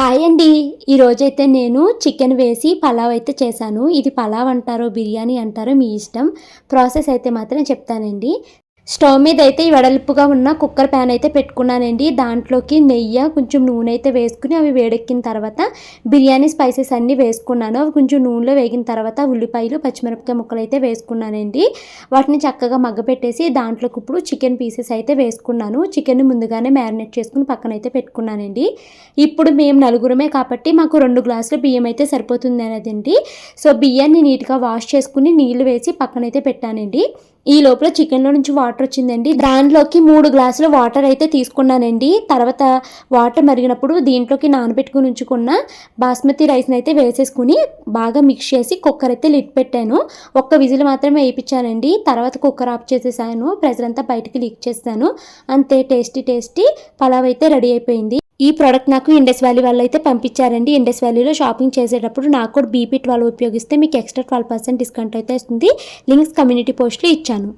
Hi అండి. ఈరోజైతే నేను చికెన్ వేసి పలావ్ అయితే చేశాను. ఇది పలావ్ అంటారో బిర్యానీ అంటారో మీ ఇష్టం. ప్రాసెస్ అయితే మాత్రం చెప్తానండి. స్టవ్ మీద అయితే ఈ వెడల్పుగా ఉన్న కుక్కర్ ప్యాన్ అయితే పెట్టుకున్నానండి. దాంట్లోకి నెయ్యి కొంచెం నూనె అయితే వేసుకుని అవి వేడెక్కిన తర్వాత బిర్యానీ స్పైసెస్ అన్నీ వేసుకున్నాను. అవి కొంచెం నూనెలో వేగిన తర్వాత ఉల్లిపాయలు పచ్చిమిరపకాయ ముక్కలు అయితే వేసుకున్నానండి. వాటిని చక్కగా మగ్గపెట్టేసి దాంట్లోకి ఇప్పుడు చికెన్ పీసెస్ అయితే వేసుకున్నాను. చికెన్ ముందుగానే మ్యారినేట్ చేసుకుని పక్కన అయితే పెట్టుకున్నానండి. ఇప్పుడు మేము నలుగురమే కాబట్టి మాకు రెండు గ్లాసుల బియ్యం అయితే సరిపోతుంది అనేదండి. సో బియ్యాన్ని నీట్గా వాష్ చేసుకుని నీళ్ళు వేసి పక్కనైతే పెట్టానండి. ఈ లోపల చికెన్లో నుంచి వాటర్ వచ్చిందండి. దానిలోకి మూడు గ్లాసుల వాటర్ అయితే తీసుకున్నానండి. తర్వాత వాటర్ మరిగినప్పుడు దీంట్లోకి నానబెట్టుకుని ఉంచుకున్న బాస్మతి రైస్ని అయితే వేసేసుకుని బాగా మిక్స్ చేసి కుక్కర్ అయితే లిట్ పెట్టాను. ఒక్క విజిల్ మాత్రమే వేయించానండి. తర్వాత కుక్కర్ ఆఫ్ చేసేసాను. ప్రెజర్ అంతా బయటికి లీక్ చేస్తాను. అంతే టేస్టీ టేస్టీ పలావ్ అయితే రెడీ అయిపోయింది. ఈ ప్రోడక్ట్ నాకు ఇండస్ వ్యాలీ వాళ్ళు అయితే పంపించారండి. ఇండస్ వ్యాలీలో షాపింగ్ చేసేటప్పుడు నాకు కూడా బీపీ ట్వెల్వ్ ఉపయోగిస్తే మీకు ఎక్స్ట్రా ట్వెల్వ్ పర్సెంట్ డిస్కౌంట్ అయితే వస్తుంది. లింక్స్ కమ్యూనిటీ పోస్ట్లో ఇచ్చాను.